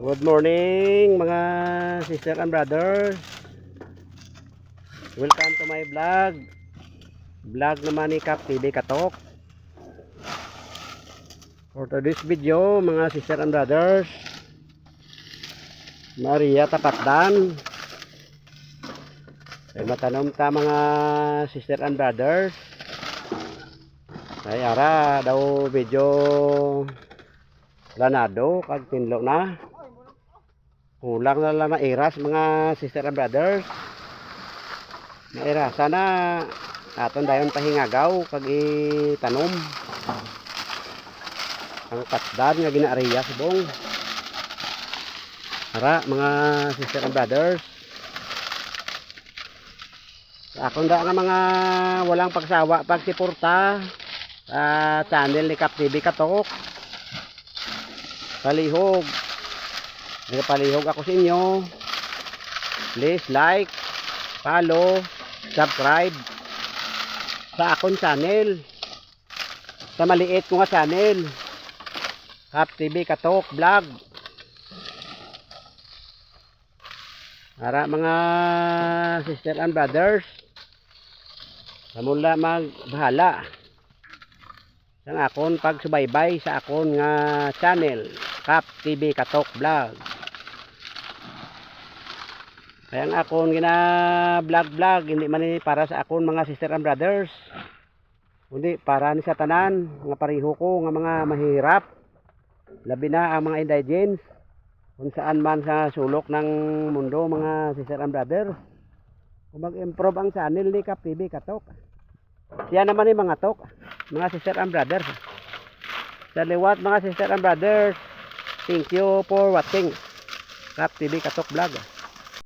Good morning mga sister and brothers. Welcome to my vlog. Vlog naman ni Kap TV Katok. For today's video mga sister and brothers. Maria Tapatdan. Ay matanom ta mga sister and brothers. Ay ara daw video lanado kag tinlo na. Kulang na lang na iras mga sister and brothers. Na aton dayon pahingagaw kag itanom. Ang patdan nga ginaariya subong. Ara mga sister and brothers. Sa akong da nga mga walang pagsawa pagsiporta sa channel ni Kap TV Katok. Palihog. Nagpalihog ako sa inyo. Please like, follow, subscribe sa akong channel. Sa maliit ko nga channel. Kap TV Katok Vlog. Para mga sister and brothers. Samula magbahala. Sa akon pagsubaybay sa akon nga channel. Kap TV Katok Vlog. Kaya ang akon gina vlog vlog hindi man ni para sa akon mga sister and brothers. Kundi para ni sa tanan nga pariho ko nga mga mahirap. Labi na ang mga indigents kung man sa sulok ng mundo mga sister and brothers. Kung mag-improve ang channel ni Kap TV Katok. Siya naman ni mga tok, mga sister and brothers. Sa liwat mga sister and brothers, thank you for watching. Kap TV Katok Vlog.